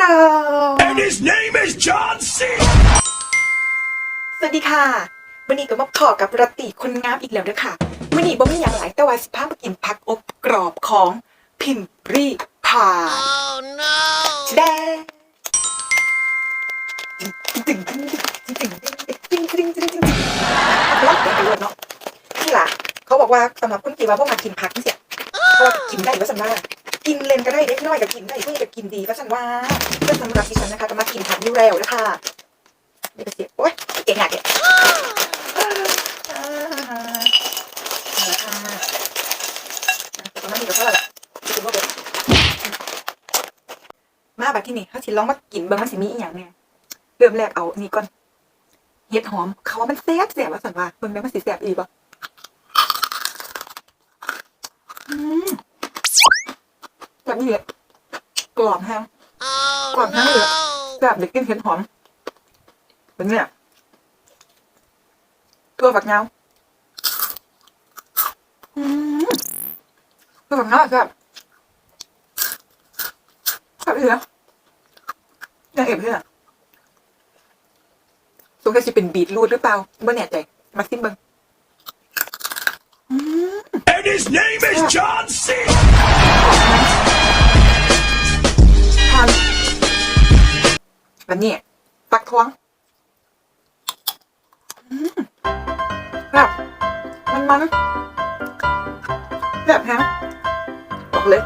เรา And his name is John C. สวัสดีค่ะวันนี้ก็มาพอกับรตติคนงามอีกแล้วเด้อค่ะวันนี้บ่มีอย่างหลายแต่ว่าสิพามากินผักอบกรอบของพิมรีพาย Oh no! แดงตึงตึงตึงตึงตึงตึงตึงตึงตึงรับแต่กันเลยเนาะนี่ล่ะ เขาบอกว่าสำหรับคนกินว่าพวกมากินผักนี่เสียเพราะว่ากินได้ว่าสันว่า กินเลนก็ได้เด็กน้อยก็กินได้เพวกนี้ก็กินดีว่าสันว่าเพื่อสำหรับดิฉันนะคะก็มากินผักอยู่แล้วนะคะนี่ก็เสียโอ๊ยเก่งอะเก่งมาบัดที่นี่เขาสิลองมากินเบิ่งมันสิมีอีหยังเนี่ยเริ่มแรกเอานนี้ก่อนเห็ดหอม เขาว่ามันแซ่บแซ่บว่าสันว่าเบิ่งได้วมันสิแซ่บอีบ่อืม แบบนี้เลยกรอบแฮง Oh Còn hắn nữa. no! แซ่บเด็กกินเห็ดหอมเป็นเนี่ยตัวฝักยาวอืมตัวฝักยาวแซ่บแซ่บอีเหรอยังเอ็บเลยอะสงสัยจะเป็นบีทรูทหรือเปล่าไม่แน่ใจมาซิมเบิ้งอืม And his name is John C. ทานแบบนี้ปักท้วงแบบมันมันแบบฮะบอกเลย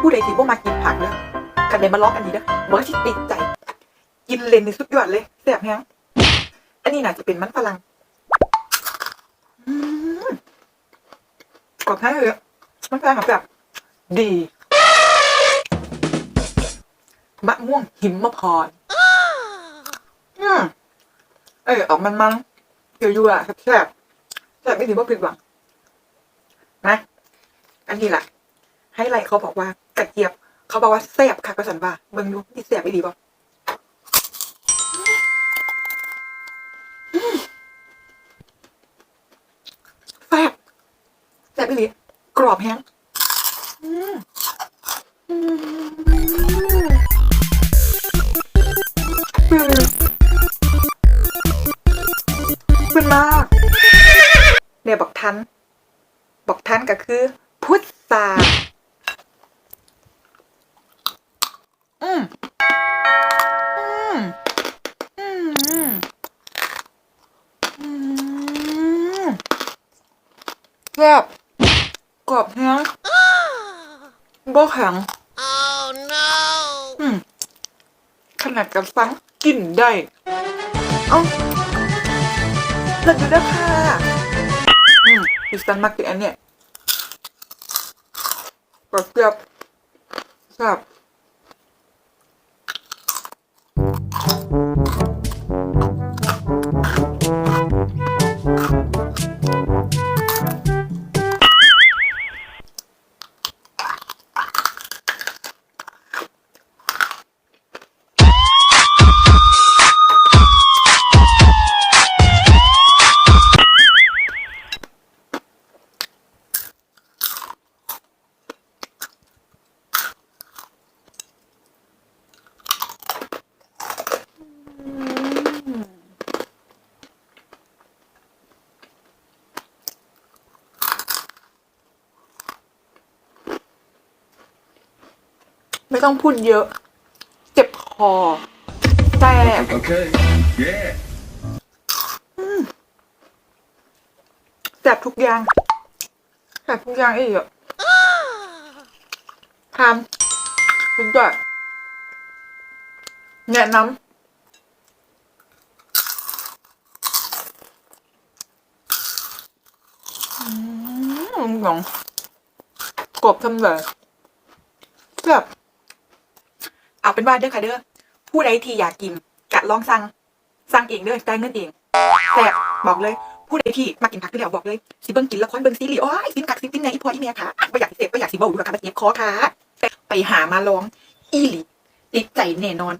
ผู้ใดที่บ่มากินผักเด้อกันใดมาลองอันนี้เด้อบอกที่ติดใจ กินเลนในสุดยอดเลยแซ่บแฮงอันนี้น่าจะเป็นมันฝรั่งกรอบแท้เลยมันฝรั่งแบบดี มะม่วงหิมพานต์อืมเออออกมันมันๆอยู่อะแซ่บแซ่บไม่ถือว่าผิดหวังนะอันนี้แหละให้ไล่เขาบอกว่ากระเจี๊ยบ เขาบอกว่าแซ่บค่ะกระสันว่าเบิ่งดูที่แซ่บไม่ดีป่ะแซ่บแซ่บไม่ดีกรอบแฮง ทันบอกทันก็คือ พุทราอืมอืมอืมอืมแซ่บกรอบแฮงบ่แข็ง Oh no! อืมขนาดกับฟังกินได้ เอ้าเลิกดูนะค่ะ ดิฉันมากกินอันเนี้ยกรอบเกรียบแซ่บ ต้องพูดเยอะ เจ็บคอแซ่บ Okay. Yeah. แซ่บทุกอย่างแซ่บทุกอย่างอีกอะทานสุดยอดแนะนำอืมหยองกรอบทำเลยแซ่บ เอาเป็นว่าเด้อค่ะเด้อผู้ใดที่อยากกินกะลองสั่งสั่งเองเด้อจ่ายเงินเองแซ่บบอกเลยผู้ใดที่มากินผักที่แล้วบอกเลยสิเบิ้งกินละครเบิ้งซีรีส์โอ้ยสินกักสินตินในอีพอที่เมียค่ะไม่อยากเสพไม่อยากสิเบาดูราคาเจ็บคอค่ะไปหามาลองอีหลีติดใจแน่นอน